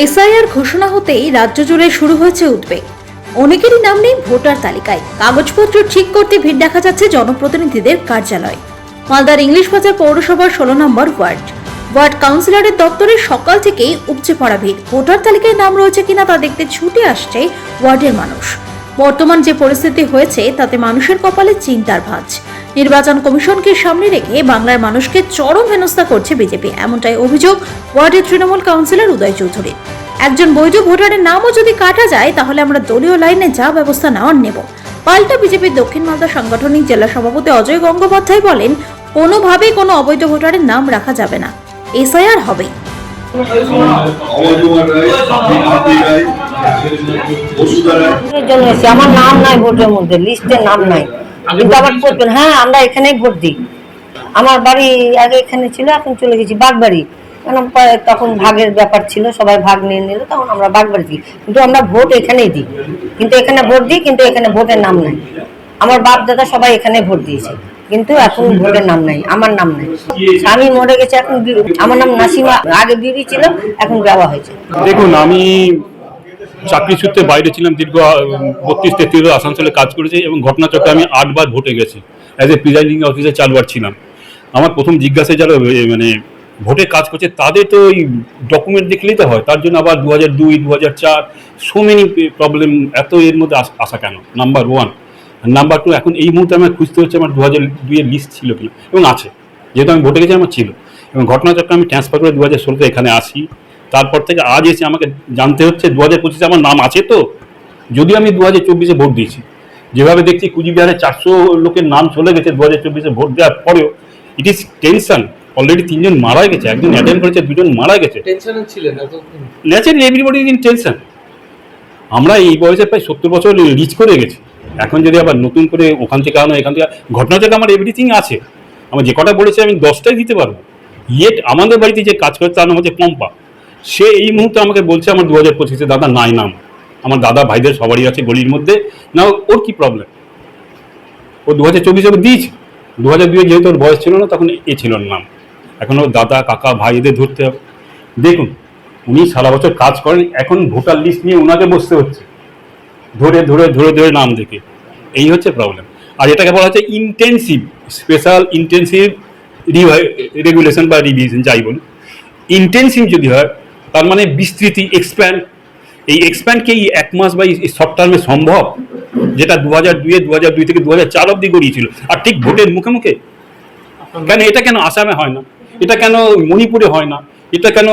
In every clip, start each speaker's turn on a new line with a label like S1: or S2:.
S1: SIR ঘোষণা হতেই রাজ্য জুড়ে শুরু হয়েছে উদ্বেগ। অনেকেরই নাম নেই ভোটার তালিকায়। কাগজপত্র ঠিক করতে ভিড় দেখা যাচ্ছে জনপ্রতিনিধিদের কার্যালয়। মালদার ইংলিশ বাজার পৌরসভার ষোলো নম্বর ওয়ার্ড। ওয়ার্ড কাউন্সিলরের দপ্তরে সকাল থেকেই উপচে পড়া ভিড়। ভোটার তালিকায় নাম রয়েছে কিনা তা দেখতে ছুটে আসছে ওয়ার্ডের মানুষ। বর্তমান যে পরিস্থিতি হয়েছে, তাতে মানুষের কপালে চিন্তার ভাঁজ। নির্বাচন কমিশনকে সামনে রেখে বাংলার মানুষকে চরম হেনস্থা করছে বিজেপি। এমনটাই অভিযোগ ওয়ার্ডের তৃণমূল কাউন্সিলর উদয় চৌধুরী। একজন বৈধ ভোটারের নামও যদি কাটা যায়, তাহলে আমরা দলীয় লাইনে যা ব্যবস্থা নেওয়ার নেব। পাল্টা বিজেপির দক্ষিণ মালদা সাংগঠনিক জেলা সভাপতি অজয় গঙ্গোপাধ্যায় বলেন, কোনোভাবেই কোনো অবৈধ ভোটারের নাম রাখা যাবে না। এসআইআর
S2: এসেছি আমার নাম নাই, ভোটের মধ্যে, লিস্টে নাম নাই। কিন্তু আবার করবেন। হ্যাঁ আমরা এখানেই ভোট দিই। আমার বাড়ি আগে এখানে ছিল এখন চলে গেছি বাগবাড়ি। কারণ তখন ভাগের ব্যাপার ছিল সবাই ভাগ নিয়ে নিল তখন আমরা বাগবাড়ি দিই। কিন্তু আমরা ভোট এখানেই দিই। কিন্তু এখানে ভোট দিই কিন্তু এখানে ভোটের নাম নাই। আমার বাপ দাদা সবাই এখানে ভোট দিয়েছে। কিন্তু এখন ভোটের নাম নাই আমার নাম নাই। স্বামী মরে গেছে এখন বি- আমার নাম নাসিমা আগে বিবি ছিল এখন দেওয়া হয়েছে।
S3: দেখুন আমি চাকরি সূত্রে বাইরে ছিলাম দীর্ঘ বত্রিশ তেত্রিশ আসানসোলে কাজ করেছি এবং ঘটনাচক্রে আমি আটবার ভোটে গেছি। অ্যাজ এ প্রিজাইডিং অফিসে চারবার ছিলাম। আমার প্রথম জিজ্ঞাসা যারা মানে ভোটে কাজ করছে, তাদের তো ওই ডকুমেন্ট দেখলেই তো হয়। তার জন্য আবার দু হাজার দুই দু হাজার চার সো মেনি প্রবলেম এত এর মধ্যে আসা কেন? নাম্বার ওয়ান নাম্বার টু এখন এই মুহূর্তে আমার খুঁজতে হচ্ছে আমার দু হাজার দুইয়ের লিস্ট ছিল কিনা। এবং আছে। যেহেতু আমি ভোটে গেছি, আমার ছিল। এবং ঘটনাচক্রে আমি ট্রান্সফার করে দু হাজার ষোলোতে এখানে আসি। তারপর থেকে আজ এসে আমাকে জানতে হচ্ছে দু হাজার পঁচিশে আমার নাম আছে তো? যদিও আমি দু হাজার চব্বিশে ভোট দিয়েছি। যেভাবে দেখছি কুচবিহারে চারশো লোকের নাম চলে গেছে দু হাজার চব্বিশে ভোট দেওয়ার পরেও ইট ইজ টেনশন অলরেডি তিনজন মারা গেছে একজন অ্যাটেন্ড করেছে দুজন মারা গেছে।
S4: টেনশনে
S3: ন্যাচারালি এভরিবডি ইন টেনশন আমরা এই বয়সে প্রায় সত্তর বছর রিচ করে গেছি। এখন যদি আবার নতুন করে ওখান থেকে আনো এখান থেকে ঘটনা থেকে আমার এভরিথিং আছে। আমার যে কটা বলেছে আমি দশটাই দিতে পারব। ইয়েট আমাদের বাড়িতে যে কাজ করে তার নাম হচ্ছে পম্পা সে এই মুহূর্তে আমাকে বলছে আমার দু হাজার পঁচিশে দাদা নাই নাম। আমার দাদা ভাইদের সবারই আছে গলির মধ্যে। না ওর কি প্রবলেম ও দু হাজার চব্বিশে দিয়েছে। দু হাজার দুয়ে যেহেতু ওর বয়স ছিল না, তখন এ ছিল নাম। এখন ওর দাদা, কাকা, ভাই এদের ধরতে হবে। দেখুন, উনি সারা বছর কাজ করেন, এখন ভোটার লিস্ট নিয়ে ওনাকে বসতে হচ্ছে। ধরে ধরে ধরে ধরে নাম দেখে। এই হচ্ছে প্রবলেম আর এটাকে বলা হচ্ছে ইন্টেন্সিভ স্পেশাল ইন্টেন্সিভ রেগুলেশন বা রিভিশন যাই বলুন। ইন্টেন্সিভ যদি হয় তার মানে বিস্তৃতি এক্সপ্যান্ড এই এক্সপ্যান্ড কি এই এক মাস বা এই শর্ট টার্মে সম্ভব? যেটা দু হাজার দুয়ে দু হাজার দুই থেকে দু হাজার চার অব্দি গড়িয়েছিল। আর ঠিক ভোটের মুখে মুখে? কেন এটা কেন আসামে হয় না? এটা কেন মণিপুরে হয় না? এটা কেন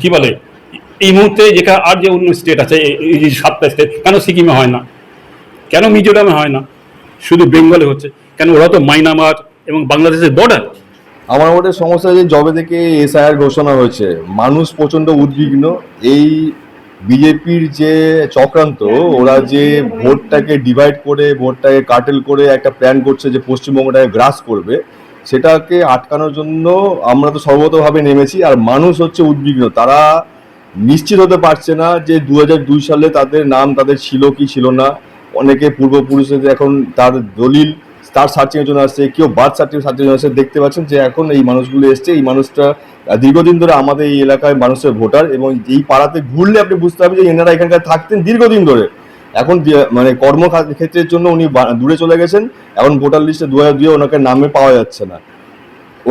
S3: কি বলে? এই মুহূর্তে যেখানে আর যে অন্য স্টেট আছে, এই- এই যে সাতটা স্টেট কেন সিকিমে হয় না? কেন মিজোরামে হয় না? শুধু বেঙ্গলে হচ্ছে। কেন ওরা তো মাইনামার এবং বাংলাদেশের বর্ডার
S5: আমার মতে সমস্যা যে জবে থেকে এসআইআর ঘোষণা হয়েছে, মানুষ প্রচণ্ড উদ্বিগ্ন। এই বিজেপির যে চক্রান্ত, ওরা যে ভোটটাকে ডিভাইড করে, ভোটটাকে কাটেল করে একটা প্ল্যান করছে যে পশ্চিমবঙ্গটাকে গ্রাস করবে, সেটাকে আটকানোর জন্য আমরা তো সর্বতভাবে নেমেছি আর মানুষ হচ্ছে উদ্বিগ্ন। তারা নিশ্চিত হতে পারছে না যে দু দুই সালে তাদের নাম তাদের ছিল কি ছিল না। অনেকে পূর্বপুরুষদের এখন তার দলিল তার সার্চিংয়ের জন্য আসছে, কেউ বার্থ সার্টিফিকেট সার্চিংয়ের জন্য আসছে। দেখতে পাচ্ছেন যে এখন এই মানুষগুলো এসছে, এই মানুষটা দীর্ঘদিন ধরে আমাদের এই এলাকায় মানুষের ভোটার এবং এই পাড়াতে ঘুরলে আপনি বুঝতে পারবেন যে এনারা এখানকার থাকতেন দীর্ঘদিন ধরে। এখন মানে কর্মক্ষেত্রের জন্য উনি দূরে চলে গেছেন, এখন ভোটার লিস্টে দু হাজার দুয়ে ওনাকে নামে পাওয়া যাচ্ছে না।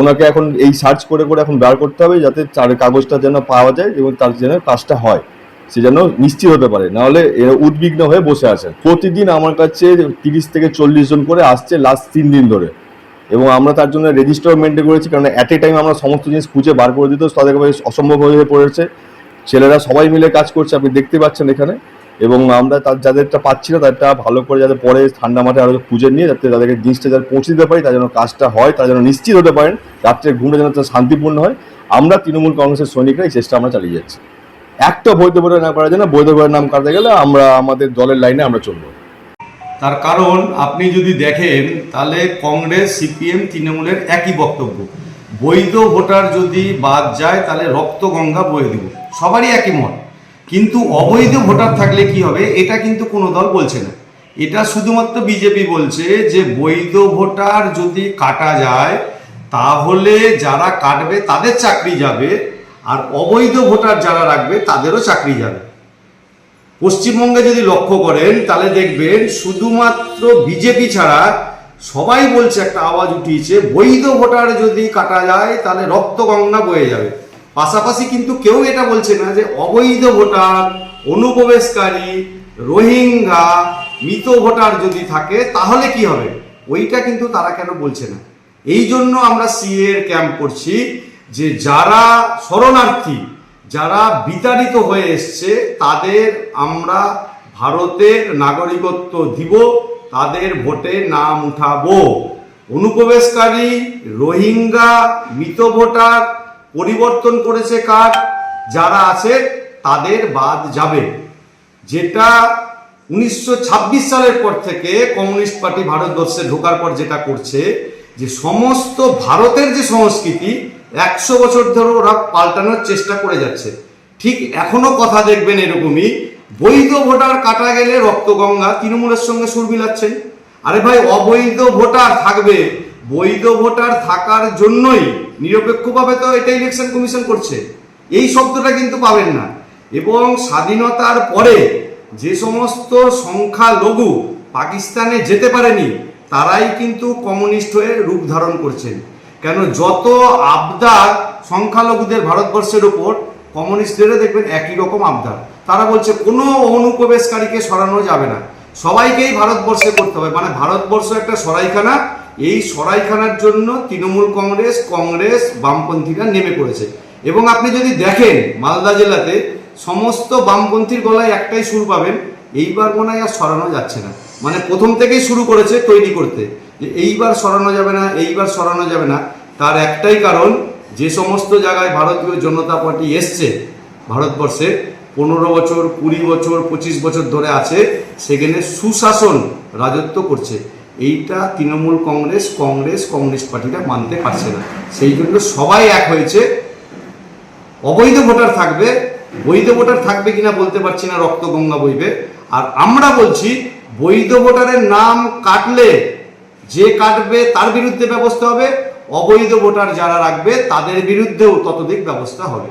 S5: ওনাকে এখন এই সার্চ করে করে এখন বার করতে হবে যাতে তার কাগজটা যেন পাওয়া যায় এবং তার যেন কাজটা হয়। সে যেন নিশ্চিত হতে পারে। নাহলে এরা উদ্বিগ্ন হয়ে বসে আছেন প্রতিদিন আমার কাছে তিরিশ থেকে চল্লিশ জন করে আসছে লাস্ট তিন দিন ধরে। এবং আমরা তার জন্য রেজিস্টার মেনটেন করেছি, কারণ অ্যাট এ টাইম আমরা সমস্ত জিনিস খুঁজে বার করে দিতে তাদের অসম্ভব হয়ে পড়েছে। ছেলেরা সবাই মিলে কাজ করছে, আপনি দেখতে পাচ্ছেন এখানে। এবং আমরা তার, যাদেরটা পাচ্ছি না তাদেরটা ভালো করে যাতে পরে ঠান্ডা মাঠে আরও খুঁজে নিয়ে যাতে তাদেরকে জিনিসটা যাতে পৌঁছে দিতে পারি, তার জন্য কাজটা হয়, তার জন্য নিশ্চিত হতে পারেন, রাত্রে ঘুমটা যেন শান্তিপূর্ণ হয়। আমরা তৃণমূল কংগ্রেসের সৈনিকরা এই চেষ্টা আমরা চালিয়ে যাচ্ছি। একটা বৈধ ভোটার না করার জন্য বৈধ ভোটার নাম কাটতে গেলে আমরা আমাদের দলের লাইনে আমরা চলবো।
S6: তার কারণ, আপনি যদি দেখেন, তাহলে কংগ্রেস, সিপিএম, তৃণমূলের একই বক্তব্য। বৈধ ভোটার যদি বাদ যায়, তাহলে রক্ত গঙ্গা বয়ে দেব। সবারই একই মত। কিন্তু অবৈধ ভোটার থাকলে কি হবে, এটা কিন্তু কোনো দল বলছে না। এটা শুধুমাত্র বিজেপি বলছে যে, বৈধ ভোটার যদি কাটা যায়, তাহলে যারা কাটবে, তাদের চাকরি যাবে। আর অবৈধ ভোটার যারা রাখবে, তাদেরও চাকরি যাবে। পশ্চিমবঙ্গে যদি লক্ষ্য করেন, তাহলে দেখবেন শুধুমাত্র বিজেপি ছাড়া সবাই বলছে একটা আওয়াজ উঠিয়েছে, বৈধ ভোটার যদি কাটা যায়, তাহলে রক্ত গঙ্গা বয়ে যাবে। পাশাপাশি কিন্তু কেউ এটা বলছে না যে অবৈধ ভোটার, অনুপ্রবেশকারী, রোহিঙ্গা, মৃত ভোটার যদি থাকে, তাহলে কি হবে? ওইটা কিন্তু তারা কেন বলছে না? এই জন্য আমরা সিএ এর ক্যাম্প করছি। যে যারা শরণার্থী, যারা বিতাড়িত হয়ে এসছে, তাদের আমরা ভারতের নাগরিকত্ব দিব, তাদের ভোটে নাম উঠাবো। অনুপ্রবেশকারী রোহিঙ্গা মৃত ভোটার পরিবর্তন করেছে কার্ড যারা আছে, তাদের বাদ যাবে। যেটা উনিশশো ছাব্বিশ সালের পর থেকে কমিউনিস্ট পার্টি ভারতবর্ষে ঢোকার পর যেটা করছে, যে সমস্ত ভারতের যে সংস্কৃতি একশো বছর ধরে ওরা পাল্টানোর চেষ্টা করে যাচ্ছে। ঠিক এখনও কথা দেখবেন এরকমই, বৈধ ভোটার কাটা গেলে রক্তগঙ্গা তৃণমূলের সঙ্গে সুর মিলাচ্ছেন। আরে ভাই, অবৈধ ভোটার থাকবে। বৈধ ভোটার থাকার জন্যই নিরপেক্ষভাবে তো এটা ইলেকশন কমিশন করছে। এই শব্দটা কিন্তু পাবেন না। এবং স্বাধীনতার পরে যে সমস্ত সংখ্যালঘু পাকিস্তানে যেতে পারেনি, তারাই কিন্তু কমিউনিস্ট হয়ে রূপ ধারণ করছেন। কেন যত আবদার সংখ্যালঘুদের ভারতবর্ষের উপর কমিউনিস্টদেরও দেখবেন একই রকম আবদার তারা বলছে, কোনো অনুপ্রবেশকারীকে সরানো যাবে না। সবাইকেই ভারতবর্ষে করতে হবে। মানে ভারতবর্ষ একটা সরাইখানা। এই সরাইখানার জন্য তৃণমূল কংগ্রেস কংগ্রেস বামপন্থীরা নেমে পড়েছে। এবং আপনি যদি দেখেন মালদা জেলাতে, সমস্ত বামপন্থীর গলায় একটাই সুর পাবেন, এইবার মনে হয় আর সরানো যাচ্ছে না। মানে প্রথম থেকেই শুরু করেছে তৈরি করতে। যে এইবার সরানো যাবে না, এইবার সরানো যাবে না, তার একটাই কারণ যে সমস্ত জায়গায় ভারতীয় জনতা পার্টি এসছে, ভারতবর্ষে পনেরো বছর, কুড়ি বছর, পঁচিশ বছর ধরে আছে, সেখানে সুশাসন রাজত্ব করছে। এইটা তৃণমূল কংগ্রেস কংগ্রেস কংগ্রেস পার্টিটা মানতে পারছে না। সেই জন্য সবাই এক হয়েছে। অবৈধ ভোটার থাকবে, বৈধ ভোটার থাকবে কিনা বলতে পারছি না রক্ত গঙ্গা বইবে। আর আমরা বলছি, বৈধ ভোটারের নাম কাটলে যে কাটবে তার বিরুদ্ধে ব্যবস্থা হবে অবৈধ ভোটার যারা রাখবে তাদের বিরুদ্ধেও ততদিক ব্যবস্থা হবে।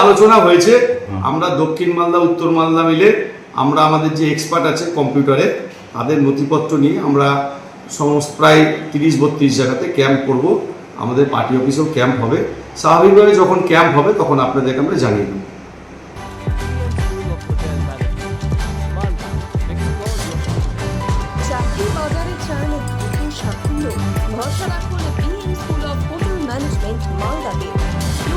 S6: আলোচনা হয়েছে আমরা দক্ষিণ মালদা উত্তর মালদা মিলে আমরা আমাদের যে এক্সপার্ট আছে কম্পিউটারে তাদের নথিপত্র নিয়ে আমরা সমস্ত প্রায় তিরিশ বত্রিশ জায়গাতে ক্যাম্প করব। আমাদের পার্টি অফিসেও ক্যাম্প হবে। স্বাভাবিকভাবে যখন ক্যাম্প হবে তখন আপনাদেরকে আমরা জানিয়ে দেবো।